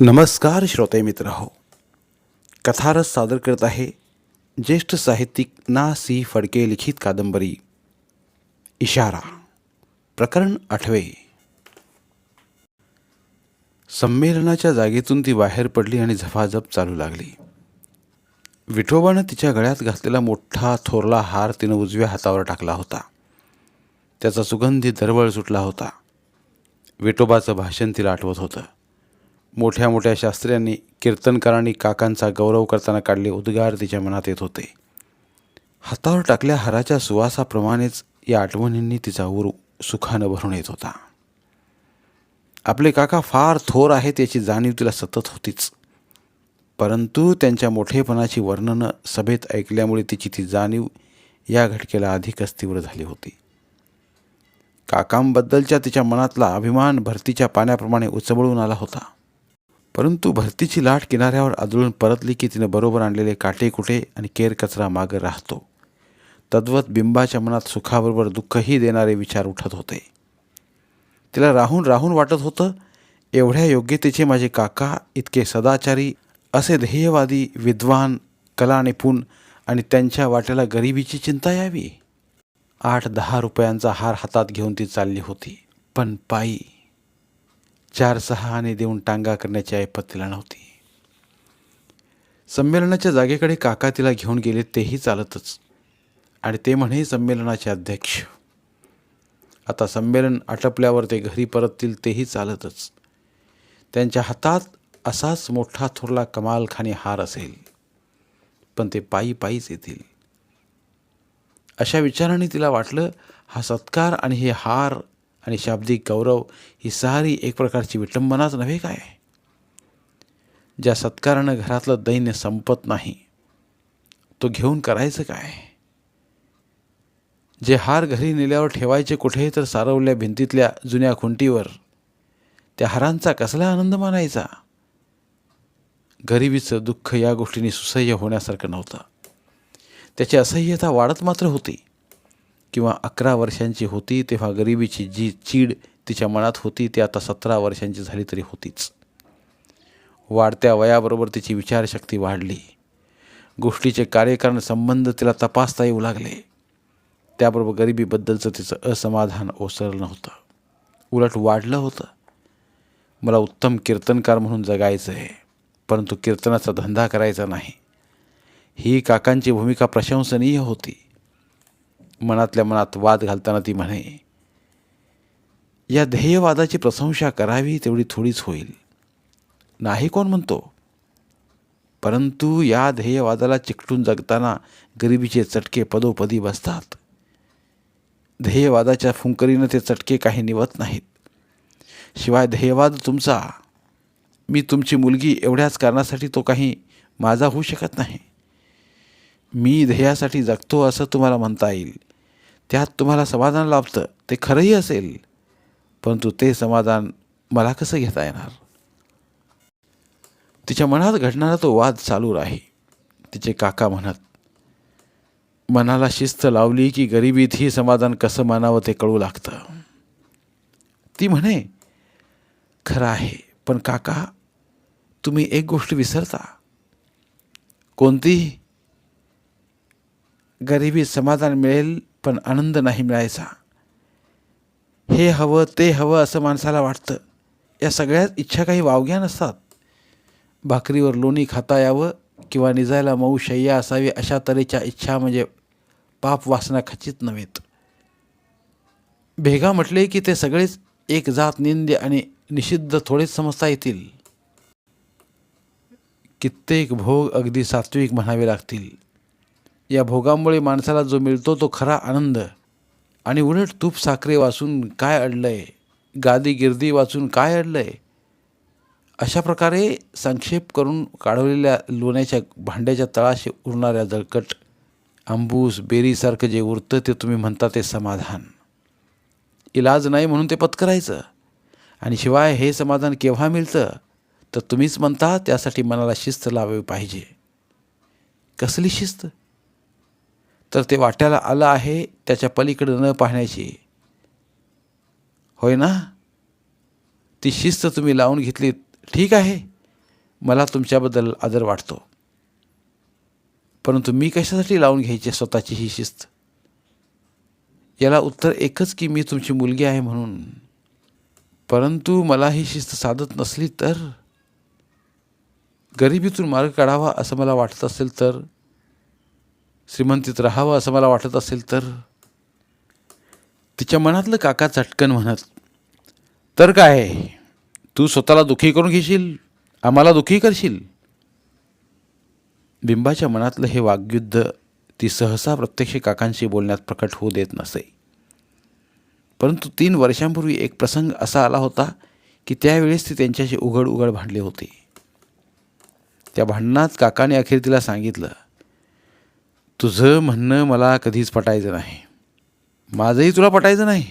नमस्कार श्रोते मित्र हो. कथारस सादर करत आहे ज्येष्ठ साहित्यिक ना सी फडके लिखित कादंबरी. इशारा. प्रकरण आठवे. संमेलनाच्या जागेतून ती बाहेर पडली आणि झपाझप चालू लागली. विठोबानं तिच्या गळ्यात घातलेला मोठा थोरला हार तिनं उजव्या हातावर टाकला होता. त्याचा सुगंधी दरवळ सुटला होता. विठोबाचं भाषण तिला आठवत होतं. मोठ्या मोठ्या शास्त्र्यांनी कीर्तनकारांनी काकांचा गौरव करताना काढले उद्गार तिच्या मनात येत होते. हातावर टाकल्या हाराच्या सुवासाप्रमाणेच या आठवणींनी तिचा ऊर सुखानं भरून येत होता. आपले काका फार थोर आहेत याची जाणीव तिला सतत होतीच. परंतु त्यांच्या मोठेपणाची वर्णनं सभेत ऐकल्यामुळे तिची ती जाणीव या घटकेला अधिकच तीव्र झाली होती. काकांबद्दलच्या तिच्या मनातला अभिमान भरतीच्या पाण्याप्रमाणे उचबळून आला होता. परंतु भरतीची लाट किनाऱ्यावर आदळून परतली की तिनं बरोबर आणलेले काटे कुटे आणि केर कचरा मागं राहतो. तद्वत बिंबाच्या मनात सुखाबरोबर दुःखही देणारे विचार उठत होते. तिला राहून राहून वाटत होतं एवढ्या योग्यतेचे माझे काका इतके सदाचारी असे ध्येयवादी विद्वान कला निपुण आणि त्यांच्या वाट्याला गरिबीची चिंता यावी? आठ दहा रुपयांचा हार हातात घेऊन ती चालली होती. पण पायी चार सहा आणे देऊन टांगा करण्याची ऐपत तिला नव्हती. संमेलनाच्या जागेकडे काका तिला घेऊन गेले तेही चालतच. आणि ते म्हणे संमेलनाचे अध्यक्ष. आता संमेलन आटपल्यावर ते घरी परततील तेही चालतच. त्यांच्या हातात असाच मोठा थोरला कमालखानी हार असेल. पण ते पायी पायीच येतील. अशा विचाराने तिला वाटलं हा सत्कार आणि हे हार आणि शाब्दिक गौरव ही सारी एक प्रकारची विटंबनाच नव्हे काय? ज्या सत्कारानं घरातलं दैन्य संपत नाही तो घेऊन करायचं काय? जे हार घरी नेल्यावर ठेवायचे कुठे तर सारवल्या भिंतीतल्या जुन्या खुंटीवर त्या हारांचा कसला आनंद मानायचा? गरिबीचं दुःख या गोष्टीने सुसह्य होण्यासारखं नव्हतं. त्याची असह्यता वाढत मात्र होती. किंवा अकरा वर्षांची होती तेव्हा गरिबीची जी चीड तिच्या मनात होती ती आता सतरा वर्षांची झाली तरी होतीच. वाढत्या वयाबरोबर तिची विचारशक्ती वाढली. गोष्टीचे कार्यकारण संबंध तिला तपासता येऊ लागले. त्याबरोबर गरिबीबद्दलचं तिचं असमाधान ओसरलं नव्हतं. उलट वाढलं होतं. मला उत्तम कीर्तनकार म्हणून जगायचं आहे परंतु कीर्तनाचा धंदा करायचा नाही. ही काकांची भूमिका प्रशंसनीय होती. मनातल्या मनात वाद घालताना ती म्हणे या ध्येयवादाची प्रशंसा करावी तेवढी थोडीच होईल. नाही कोण म्हणतो परंतु या ध्येयवादाला चिकटून जगताना गरिबीचे चटके पदोपदी बसतात. ध्येयवादाच्या फुंकरीनं ते चटके काही निवत नाहीत. शिवाय ध्येयवाद तुमचा. मी तुमची मुलगी एवढ्याच कारणासाठी तो काही माझा होऊ शकत नाही. मी ध्येयासाठी जगतो असं तुम्हाला म्हणता येईल. त्यात तुम्हाला समाधान लाभतं. ते खरंही असेल. परंतु ते समाधान मला कसं घेता येणार? तिच्या मनात घडणारा तो वाद चालू राही. तिचे काका म्हणत मनाला शिस्त लावली की गरिबीतही समाधान कसं मानावं ते कळू लागतं. ती म्हणे खरं आहे पण काका तुम्ही एक गोष्ट विसरता. कोणती गरिबी समाधान मिळेल पण आनंद नाही मिळायचा. हे हवं ते हवं असं माणसाला वाटतं. या सगळ्याच इच्छा काही वावग्या नसतात. भाकरीवर लोणी खाता यावं किंवा निजायला मऊ शय्या असावी अशा तऱ्हेच्या इच्छा म्हणजे पाप वासना खचित नव्हेत. भेगा म्हटले की ते सगळेच एक जात निंद्य आणि निषिद्ध थोडेच समजता येतील. कित्येक भोग अगदी सात्विक म्हणावे लागतील. या भोगामुळे माणसाला जो मिळतो तो खरा आनंद. आणि उलट तूप साखरे वाचून काय अडलंय? गादी गिर्दी वाचून काय अडलं आहे अशा प्रकारे संक्षेप करून काढवलेल्या लोण्याच्या भांड्याच्या तळाशी उरणाऱ्या जळकट आंबूस बेरीसारखं जे उरतं ते तुम्ही म्हणता ते समाधान. इलाज नाही म्हणून ते पत्करायचं. आणि शिवाय हे समाधान केव्हा मिळतं? तर तुम्हीच म्हणता त्यासाठी मनाला शिस्त लावावी पाहिजे. कसली शिस्त? तर ते वाट्याला आलं आहे त्याच्या पलीकडे न पाहण्याची. होय ना? ती शिस्त तुम्ही लावून घेतलीत ठीक आहे. मला तुमच्याबद्दल आदर वाटतो. परंतु मी कशासाठी लावून घ्यायची स्वतःची ही शिस्त? याला उत्तर एकच की मी तुमची मुलगी आहे म्हणून. परंतु मला ही शिस्त साधत नसली तर? गरिबीतून मार्ग काढावा असं मला वाटत असेल तर? श्रीमंतीत राहावं असं मला वाटत असेल तर? तिच्या मनातलं काका चटकन म्हणत तर काय? तू स्वतःला दुःखी करून घेशील? आम्हाला दुःखी करशील? बिंबाच्या मनातलं हे वाग्युद्ध ती सहसा प्रत्यक्ष काकांशी बोलण्यात प्रकट होऊ देत नसे. परंतु तीन वर्षांपूर्वी एक प्रसंग असा आला होता की त्यावेळेस ती त्यांच्याशी उघड उघड भांडले होते. त्या भांडणात काकाने अखेर तिला सांगितलं तुझं म्हणणं मला कधीच पटायचं नाही. माझंही तुला पटायचं नाही.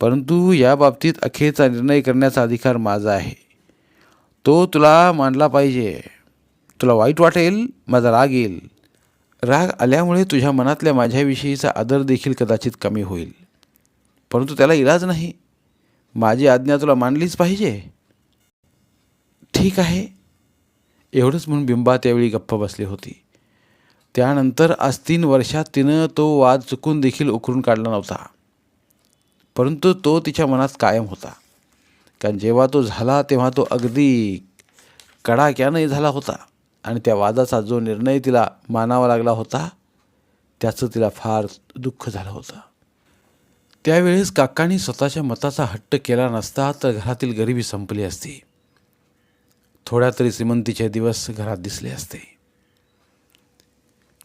परंतु या बाबतीत अखेरचा निर्णय करण्याचा अधिकार माझा आहे. तो तुला मांडला पाहिजे. तुला वाईट वाटेल माझा राग येईल. राग आल्यामुळे तुझ्या मनातल्या माझ्याविषयीचा आदर देखील कदाचित कमी होईल. परंतु त्याला इलाज नाही. माझी आज्ञा तुला मानलीच पाहिजे. ठीक आहे. एवढंच म्हणून बिंबा त्यावेळी गप्प बसली होती. त्यानंतर आज तीन वर्षात तिनं तो वाद चुकून देखील उकरून काढला नव्हता. परंतु तो तिच्या मनात कायम होता. कारण जेव्हा तो झाला तेव्हा तो अगदी कडाक्यानंही झाला होता आणि त्या वादाचा जो निर्णय तिला मानावा लागला होता त्याचं तिला फार दुःख झालं होतं. त्यावेळेस काकांनी स्वतःच्या मताचा हट्ट केला नसता तर घरातील गरिबी संपली असती. थोड्या तरी श्रीमंतीचे दिवस घरात दिसले असते.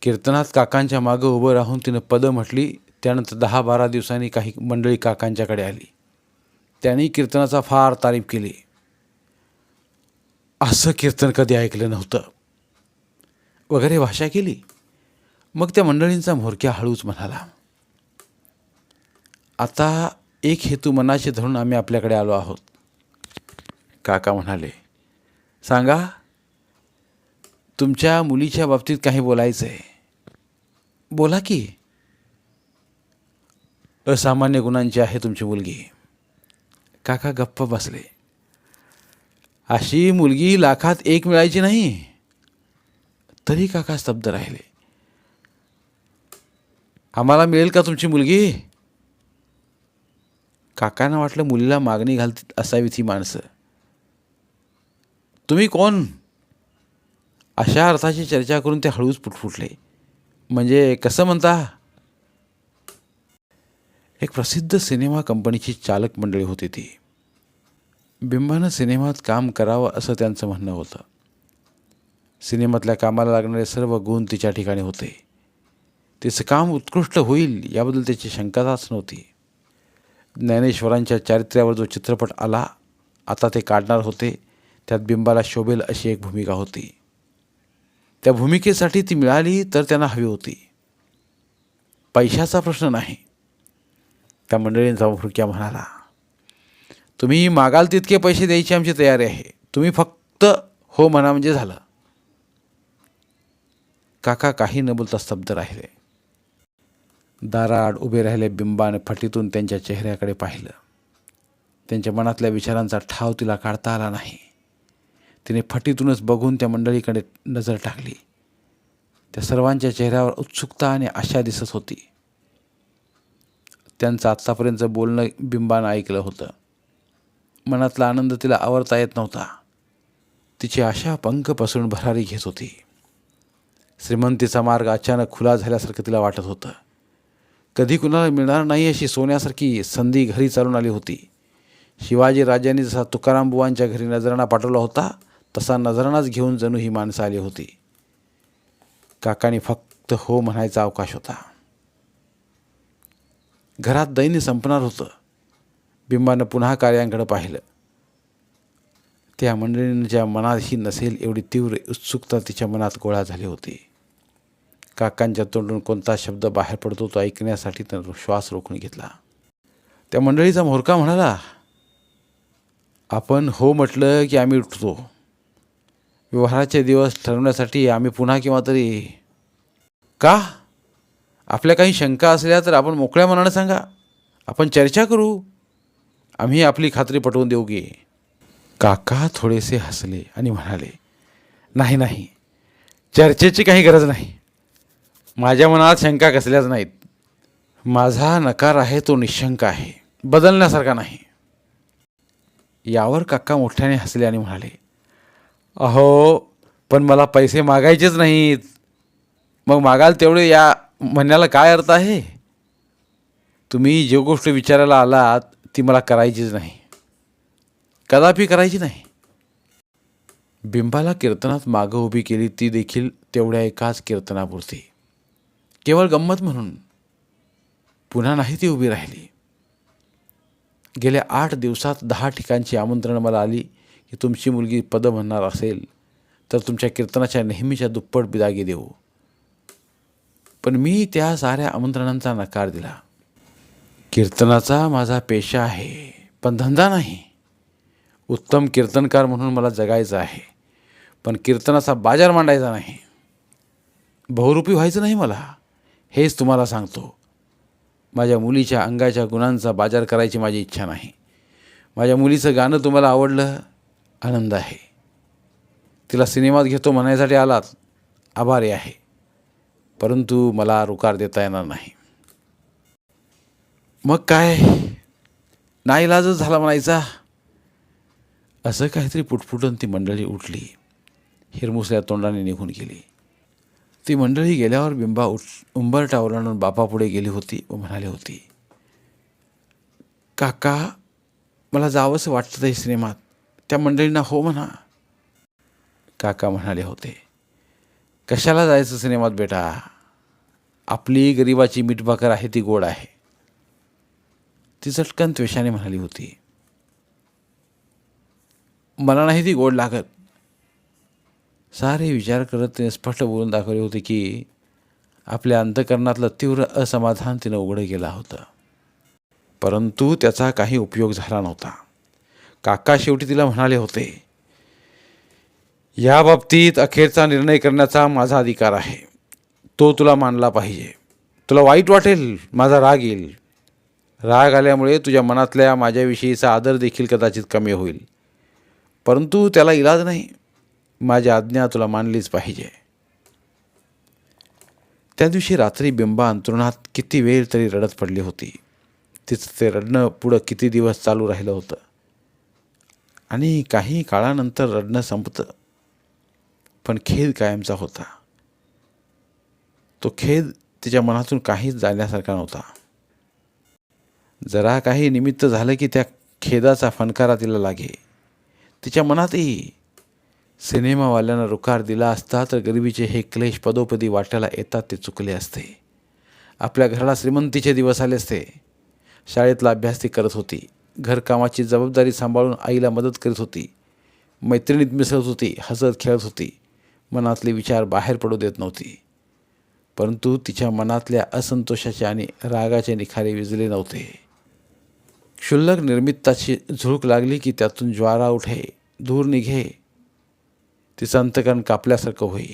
कीर्तनात काकांच्या मागं उभं राहून तिनं पदं म्हटली त्यानंतर दहा बारा दिवसांनी काही मंडळी काकांच्याकडे आली. त्यांनी कीर्तनाचा फार तारीफ केली. असं कीर्तन कधी ऐकलं नव्हतं. वगैरे भाषा केली. मग त्या मंडळींचा म्होरक्या हळूच म्हणाला आता एक हेतू मनाशी धरून आम्ही आपल्याकडे आलो आहोत. काका म्हणाले सांगा तुमच्या मुलीच्या बाबतीत काही बोलायचं आहे बोला की. असामान्य गुणांची आहे तुमची मुलगी. काका गप्प बसले. अशी मुलगी लाखात एक मिळायची नाही. तरी काका स्तब्ध राहिले. आम्हाला मिळेल का तुमची मुलगी? काकांना वाटलं मुलीला मागणी घालत असावीत ही माणसं. तुम्ही कोण? अशा अर्थाची चर्चा करून ते हळूच फुटफुटले म्हणजे कसं म्हणता? एक प्रसिद्ध सिनेमा कंपनीची चालक मंडळी होती ती. बिंबानं सिनेमात काम करावं असं त्यांचं म्हणणं होतं. सिनेमातल्या कामाला लागणारे सर्व गुण तिच्या ठिकाणी होते. तिचं काम उत्कृष्ट होईल याबद्दल त्याची शंकाच नव्हती. ज्ञानेश्वरांच्या चारित्र्यावर जो चित्रपट आला आता ते काढणार होते त्यात बिंबाला शोभेल अशी एक भूमिका होती. त्या भूमिकेसाठी ती मिळाली तर त्यांना हवी होती. पैशाचा प्रश्न नाही. त्या मंडळींचा भुरक्या म्हणाला तुम्ही मागाल तितके पैसे द्यायची आमची तयारी आहे. तुम्ही फक्त हो म्हणा म्हणजे झालं. काका काही न बोलता स्तब्ध राहिले. दाराआड उभे राहिले बिंबाने फटीतून त्यांच्या चेहऱ्याकडे पाहिलं. त्यांच्या मनातल्या विचारांचा ठाव तिला काढता आला नाही. तिने फटीतूनच बघून त्या मंडळीकडे नजर टाकली. त्या सर्वांच्या चेहऱ्यावर उत्सुकता आणि आशा दिसत होती. त्यांचं आत्तापर्यंत बोलणं बिंबानं ऐकलं होतं. मनातला आनंद तिला आवरता येत नव्हता. तिची आशा पंख पसरून भरारी घेत होती. श्रीमंतीचा मार्ग अचानक खुला झाल्यासारखं तिला वाटत होतं. कधी कुणाला मिळणार नाही अशी सोन्यासारखी संधी घरी चालून आली होती. शिवाजी राजांनी जसा तुकाराम बुवांच्या घरी नजराणा पाठवला होता तसा नजरानाच घेऊन जणू ही माणसं आली होती. काकाने फक्त हो म्हणायचा अवकाश होता. घरात दैन्य संपणार होतं. बिंबानं पुन्हा कार्यांकडे पाहिलं. त्या मंडळींच्या मनातही नसेल एवढी तीव्र उत्सुकता तिच्या मनात गोळा झाली होती. काकांच्या तोंडून कोणता शब्द बाहेर पडतो तो ऐकण्यासाठी त्यानं श्वास रोखून घेतला. त्या मंडळीचा म्होरका म्हणाला आपण हो म्हटलं की आम्ही उठतो. व्यवहाराचे दिवस ठरवण्यासाठी आम्ही पुन्हा किंवा तरी का? आपल्या काही शंका असल्या तर आपण मोकळ्या मनानं सांगा. आपण चर्चा करू. आम्ही आपली खात्री पटवून देऊ की काका थोडेसे हसले आणि म्हणाले नाही नाही. चर्चेची काही गरज नाही. माझ्या मनात शंका कसल्याच नाहीत. माझा नकार आहे तो निशंक आहे. बदलण्यासारखा नाही. यावर काका मोठ्याने हसले आणि म्हणाले अहो पण मला पैसे मागायचेच नाहीत. मग मागाल तेवढे या म्हणण्याला काय अर्थ आहे? तुम्ही जी गोष्ट विचारायला आलात ती मला करायचीच नाही. कदापि करायची नाही. बिंबाला कीर्तनात मागं उभी केली ती देखील तेवढ्या एकाच कीर्तनापुरती. केवळ गंमत म्हणून. पुन्हा नाही ती उभी राहिली. गेल्या आठ दिवसात दहा ठिकाणची आमंत्रण मला आली. की तुमची मुलगी पद म्हणणार असेल तर तुमच्या कीर्तनाच्या नेहमीच्या दुप्पट बिदागी देऊ. पण मी त्या साऱ्या आमंत्रणांचा नकार दिला. कीर्तनाचा माझा पेशा आहे पण धंदा नाही. उत्तम कीर्तनकार म्हणून मला जगायचं आहे पण कीर्तनाचा बाजार मांडायचा नाही. बहुरूपी व्हायचं नाही मला हेच तुम्हाला सांगतो. माझ्या मुलीच्या अंगाच्या गुणांचा बाजार करायची माझी इच्छा नाही. माझ्या मुलीचं गाणं तुम्हाला आवडलं आनंद आहे. तिला सिनेमात घेतो म्हणायसाठी आलात आभारी आहे. परंतु मला रुकार देता येणार नाही. मग काय? नाईलाजच झाला म्हणायचा. असं काहीतरी पुटपुटून ती मंडळी उठली. हिरमुसल्या तोंडाने निघून गेली. ती मंडळी गेल्यावर बिंबा उठ उंबरटा ओलांडून बापापुढे गेली होती व म्हणाली होती काका मला जावंसं वाटतं ते सिनेमात. त्या मंडळींना हो म्हणा. काका म्हणाले होते कशाला जायचं सिनेमात बेटा? आपली गरिबाची मीठभाकर आहे ती गोड आहे. ती चटकन त्वेषाने म्हणाली होती मला नाही ती गोड लागत. सारे विचार करत तिने स्पष्ट बोलून दाखवले होते की आपल्या अंतकरणातलं तीव्र असमाधान तिनं उघडं केलं होतं. परंतु त्याचा काही उपयोग झाला नव्हता. काका शेवटी तिला म्हणाले होते या बाबतीत अखेरचा निर्णय करण्याचा माझा अधिकार आहे. तो तुला मानला पाहिजे. तुला वाईट वाटेल माझा राग येईल. राग आल्यामुळे तुझ्या मनातल्या माझ्याविषयीचा आदर देखील कदाचित कमी होईल. परंतु त्याला इलाज नाही. माझी आज्ञा तुला मानलीच पाहिजे. त्या दिवशी रात्री बिंबा अंतरुणात किती वेळ तरी रडत पडली होती. तिचं ते रडणं पुढं किती दिवस चालू राहिलं होतं? आणि काही काळानंतर रडणं संपतं. पण खेद कायमचा होता. तो खेद तिच्या मनातून काहीच जाण्यासारखा नव्हता. जरा काही निमित्त झालं की त्या खेदाचा फणकारा तिला लागे. तिच्या मनातही सिनेमावाल्यांना रुकार दिला असता तर गरिबीचे हे क्लेश पदोपदी वाट्याला येतात ते चुकले असते. आपल्या घराला श्रीमंतीचे दिवस आले असते. शाळेतला अभ्यास ती करत होती. घरकामाची जबाबदारी सांभाळून आईला मदत करीत होती. मैत्रिणीत मिसळत होती हसत खेळत होती. मनातले विचार बाहेर पडू देत नव्हती. परंतु तिच्या मनातल्या असंतोषाचे आणि रागाचे निखारे विजले नव्हते. क्षुल्लक निर्मित्ताची झुळूक लागली की त्यातून ज्वारा उठे दूर निघे. तिचं अंतकरण कापल्यासारखं होई.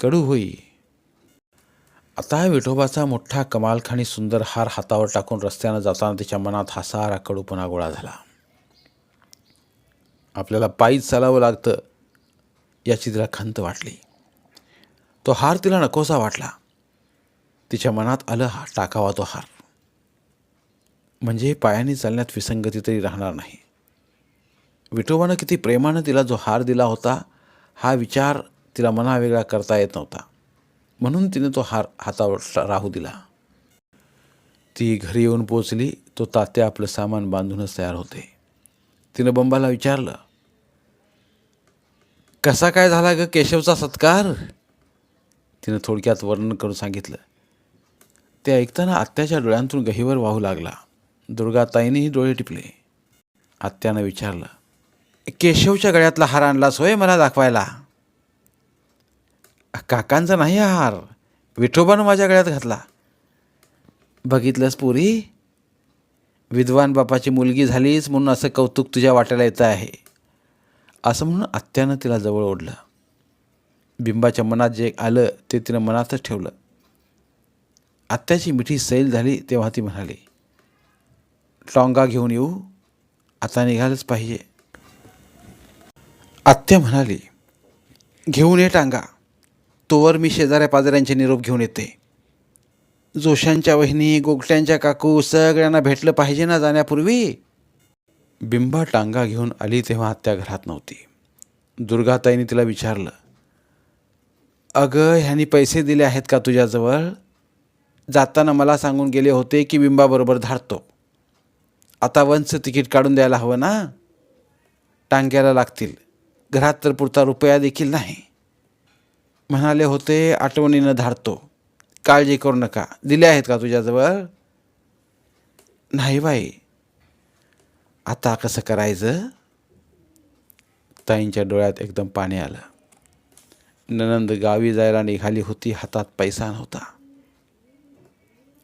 कडू होई. आता विठोबाचा मोठा कमालखानी सुंदर हार हातावर टाकून रस्त्यानं जाताना तिच्या मनात हा सारा कडूपणा गोळा झाला. आपल्याला पायीच चालावं लागतं याची तिला खंत वाटली. तो हार तिला नकोसा वाटला. तिच्या मनात आलं हा टाकावा तो हार. म्हणजे पायाने चालण्यात विसंगती तरी राहणार नाही. विठोबानं किती प्रेमानं तिला जो हार दिला होता हा विचार तिला मनावेगळा करता येत नव्हता. म्हणून तिने तो हार हातावर राहू दिला. ती घरी येऊन पोचली तो तात्या आपलं सामान बांधूनच तयार होते. तिनं बंबाला विचारलं कसा काय झाला ग केशवचा सत्कार? तिनं थोडक्यात वर्णन करून सांगितलं ते ऐकताना आत्याच्या डोळ्यांतून गहीवर वाहू लागला. दुर्गाताईनेही डोळे टिपले. आत्यानं विचारलं केशवच्या गळ्यातला हार आणलास होय मला दाखवायला? काकांचा नाही हार विठोबानं माझ्या गळ्यात घातला. बघितलंस पुरी? विद्वान बापाची मुलगी झालीच म्हणून असं कौतुक तुझ्या वाट्याला येतं आहे. असं म्हणून आत्यानं तिला जवळ ओढलं. बिंबाच्या मनात जे आलं ते तिनं मनातच ठेवलं. आत्याची मिठी सैल झाली तेव्हा ती म्हणाली टॉंगा घेऊन येऊ आता निघालंच पाहिजे. आत्या म्हणाली घेऊन ये टांगा. तोवर मी शेजाऱ्या पाजाऱ्यांचे निरोप घेऊन येते. जोशांच्या वहिनी गोगट्यांच्या काकू सगळ्यांना भेटलं पाहिजे ना जाण्यापूर्वी? बिंबा टांगा घेऊन आली तेव्हा आत्या घरात नव्हती. दुर्गाताईने तिला विचारलं अगं ह्यानी पैसे दिले आहेत का तुझ्याजवळ? जाताना मला सांगून गेले होते की बिंबाबरोबर धाडतो. आता वंच तिकीट काढून द्यायला हवं ना? टांग्याला लागतील. घरात तर पुरता रुपया देखील नाही. म्हणाले होते आठवणीनं धाडतो. काळजी करू नका. दिले आहेत का तुझ्याजवळ? नाही बाई. आता कसं करायचं? ताईंच्या डोळ्यात एकदम पाणी आलं. ननंद गावी जायला निघाली होती हातात पैसा नव्हता.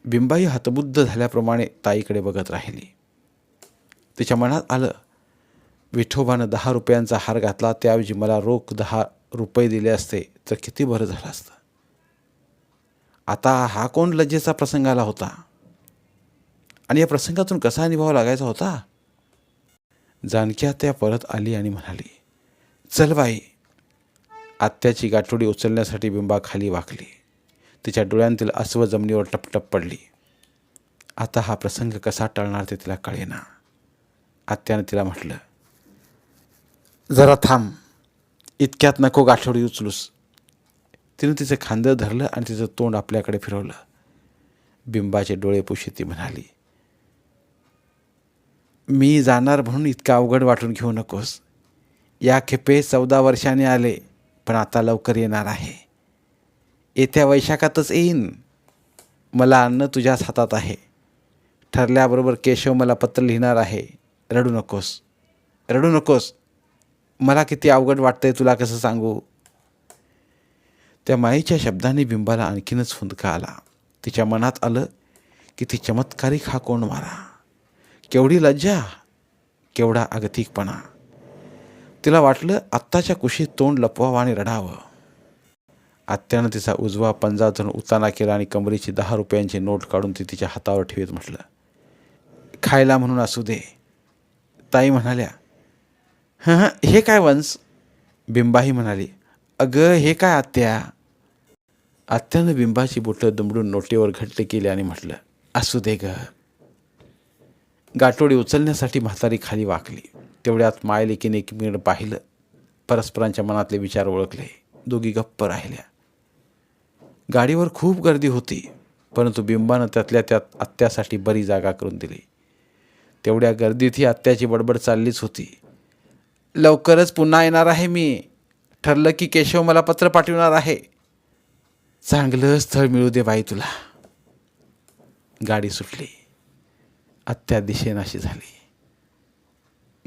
बिंबाई हतबुद्ध झाल्याप्रमाणे ताईकडे बघत राहिली. तिच्या मनात आलं विठोबानं दहा रुपयांचा हार घातला त्याऐवजी मला रोख दहा रुपये दिले असते. तर किती बरं झालं असतं. आता हा कोण लज्जेचा प्रसंग आला होता? आणि या प्रसंगातून कसा निभावा लागायचा होता? जानकी आत्या परत आली आणि म्हणाली चल बाई. आत्याची गाठोडी उचलण्यासाठी बिंबा खाली वाकली. तिच्या डोळ्यांतील अस्व जमिनीवर टपटप पडली. आता हा प्रसंग कसा टळणार ते तिला कळेना. आत्यानं तिला म्हटलं जरा थांब. इतक्यात नको गाठोडी उचलूस. तिनं तिचं खांदं धरलं आणि तिचं तोंड आपल्याकडे फिरवलं. बिंबाचे डोळे पुशी ती म्हणाली मी जाणार म्हणून इतकं अवघड वाटून घेऊ नकोस. या खेपे चौदा वर्षाने आले पण आता लवकर येणार आहे. येत्या वैशाखातच येईन. मला अन्न तुझ्याच हातात आहे. ठरल्याबरोबर केशव मला पत्र लिहिणार आहे. रडू नकोस. रडू नकोस. मला किती अवघड वाटतंय तुला कसं सांगू? त्या माईच्या शब्दाने बिंबाला आणखीनच हुंदका आला. तिच्या मनात आलं की ती चमत्कारिक हा कोण मारा? केवढी लज्जा केवढा अगतिकपणा तिला वाटलं आत्ताच्या कुशीत तोंड लपवावं आणि रडावं. आत्यानं तिचा उजवा पंजा धरून उताना केला आणि कमरेची दहा रुपयांची नोट काढून ती तिच्या हातावर ठेवत म्हटलं खायला म्हणून असू दे. ताई म्हणाल्या हां हं हे काय वंश बिंबाही म्हणाली अगं हे काय आत्या? आत्यानं बिंबाची बोटं दुमडून नोटेवर घट्ट केली आणि म्हटलं असू दे ग. गाठोडी उचलण्यासाठी म्हातारी खाली वाकली. तेवढ्यात मायलेकीने एकमेकीकडे पाहिलं. परस्परांच्या मनातले विचार ओळखले. दोघी गप्प राहिल्या. गाडीवर खूप गर्दी होती परंतु बिंबानं त्यातल्या त्यात आत्यासाठी बरी जागा करून दिली. तेवढ्या गर्दीत ही आत्याची बडबड चाललीच होती. लवकरच पुन्हा येणार आहे मी. ठरलं की केशव मला पत्र पाठवणार आहे. चांगलं स्थळ मिळू दे बाई तुला. गाडी सुटली. आत्या दिशेनाशी झाली.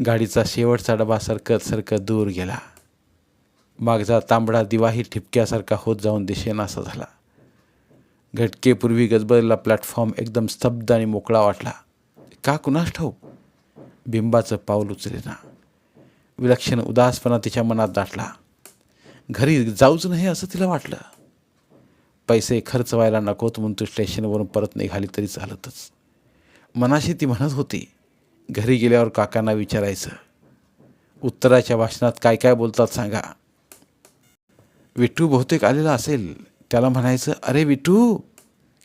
गाडीचा शेवटचा डबा सरकत सरकत दूर गेला. मागचा तांबडा दिवाही ठिपक्यासारखा होत जाऊन दिशेनासा झाला. घटकेपूर्वी गजबजला प्लॅटफॉर्म एकदम स्तब्ध आणि मोकळा वाटला. का कुणास ठाऊक? बिंबाचं पाऊल उचलेना. विलक्षण उदासपणा तिच्या मनात दाटला. घरी जाऊच नाही असं तिला वाटलं. पैसे खर्च व्हायला नकोत म्हणून तू स्टेशनवरून परत निघाली तरी चालतच. मनाशी ती म्हणत होती घरी गेल्यावर काकांना विचारायचं. उत्तराच्या भाषणात काय काय बोलतात सांगा. विठू बहुतेक आलेला असेल त्याला म्हणायचं अरे विठू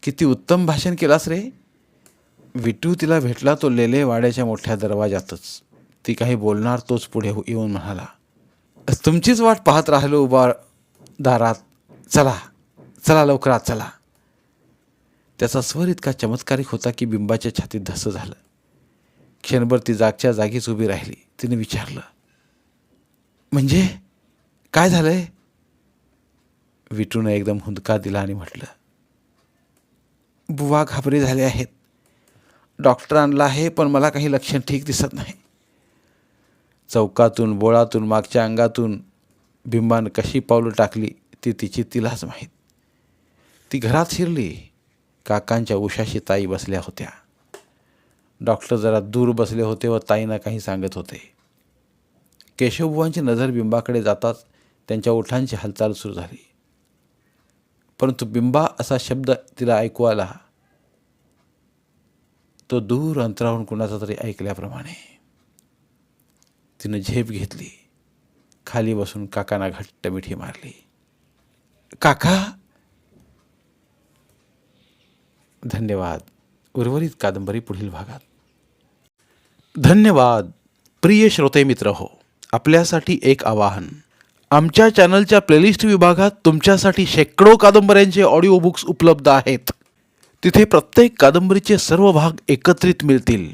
किती उत्तम भाषण केलास रे. विठू तिला भेटला तो लेले वाड्याच्या मोठ्या दरवाजातच ती काही बोलणार तोच पुढे येऊन म्हणाला. तुमचीच वाट पाहत राहिलो उभा दारात. चला चला लवकरात चला. त्याचा स्वर इतका चमत्कारिक होता की बिंबाच्या छातीत धसं झालं. क्षणभर ती जागच्या जागीच उभी राहिली. तिने विचारलं म्हणजे काय झालंय? विटूनं एकदम हुंदका दिला आणि म्हटलं बुवा घाबरे झाले आहेत. डॉक्टर आणला आहे पण मला काही लक्षण ठीक दिसत नाही. चौकातून बोळातून मागच्या अंगातून बिंबान कशी पावलं टाकली ती तिची तिलाच माहीत. ती घरात शिरली. काकांच्या उशाशी ताई बसल्या होत्या. डॉक्टर जरा दूर बसले होते व ताईंना काही सांगत होते. केशवबुवांची नजर बिंबाकडे जाताच त्यांच्या ओठांची हालचाल सुरू झाली. परंतु बिंबा असा शब्द तिला ऐकू आला. तो दूर अंतराहून कुणाचा तरी ऐकल्याप्रमाणे. तिनं झेप घेतली. खाली बसून काकांना घट्ट मिठी मारली. काका! धन्यवाद. उर्वरित कादंबरी पुढील भागात. धन्यवाद. प्रिय श्रोते मित्र हो आपल्यासाठी एक आवाहन. आमच्या चॅनलच्या प्लेलिस्ट विभागात तुमच्यासाठी शेकडो कादंबऱ्यांचे ऑडिओ बुक्स उपलब्ध आहेत. तिथे प्रत्येक कादंबरीचे सर्व भाग एकत्रित मिळतील.